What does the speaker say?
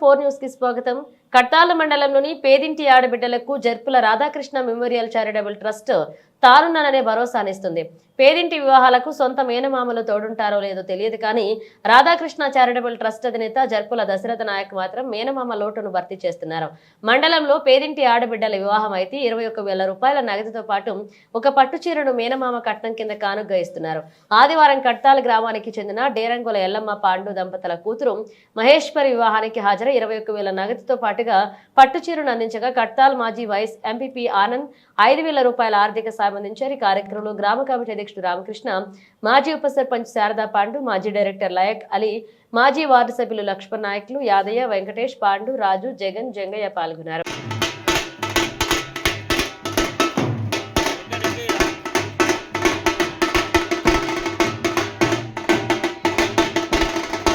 Four న్యూస్కి స్వాగతం. కట్టాల మండలంలోని పేదింటి ఆడబిడ్డలకు Jarpula Radhakrishna memorial charitable trust తానున్నాననే భరోసానిస్తుంది. పేదింటి వివాహాలకు సొంత మేనమామలు తోడుంటారో లేదో తెలియదు కానీ రాధాకృష్ణ చారిటబుల్ ట్రస్ట్ అధినేత జర్పుల దశరథ నాయక్ మాత్రం మేనమామ లోటును భర్తీ చేస్తున్నారు. మండలంలో పేదింటి ఆడబిడ్డల వివాహం అయితే ఇరవై వేల రూపాయల నగదుతో పాటు ఒక పట్టు చీరను మేనమామ కట్నం కింద కానుగ్గా ఇస్తున్నారు. ఆదివారం కట్టాల గ్రామానికి చెందిన డేరంగుల ఎల్లమ్మ పాండు దంపతుల కూతురు మహేశ్వరి వివాహానికి హాజరై ఇరవై ఒక్క వేల నగదుతో పాటుగా పట్టు చీరను అందించగా కట్టాల్ మాజీ వైస్ ఎంపీపీ ఆనంద్ ఐదు వేల రూపాయల ఆర్థిక సాయం అందించారు ఈ కార్యక్రమంలో గ్రామ కమిటీ అధ్యక్షుడు రామకృష్ణ మాజీ ఉప సర్పంచ్ శారదా పాండు మాజీ డైరెక్టర్ లయక్ అలీ మాజీ వార్డు సభ్యులు లక్ష్మణ్ నాయకులు యాదయ్య వెంకటేష్ పాండు రాజు జగన్ జంగయ్య పాల్గొన్నారు.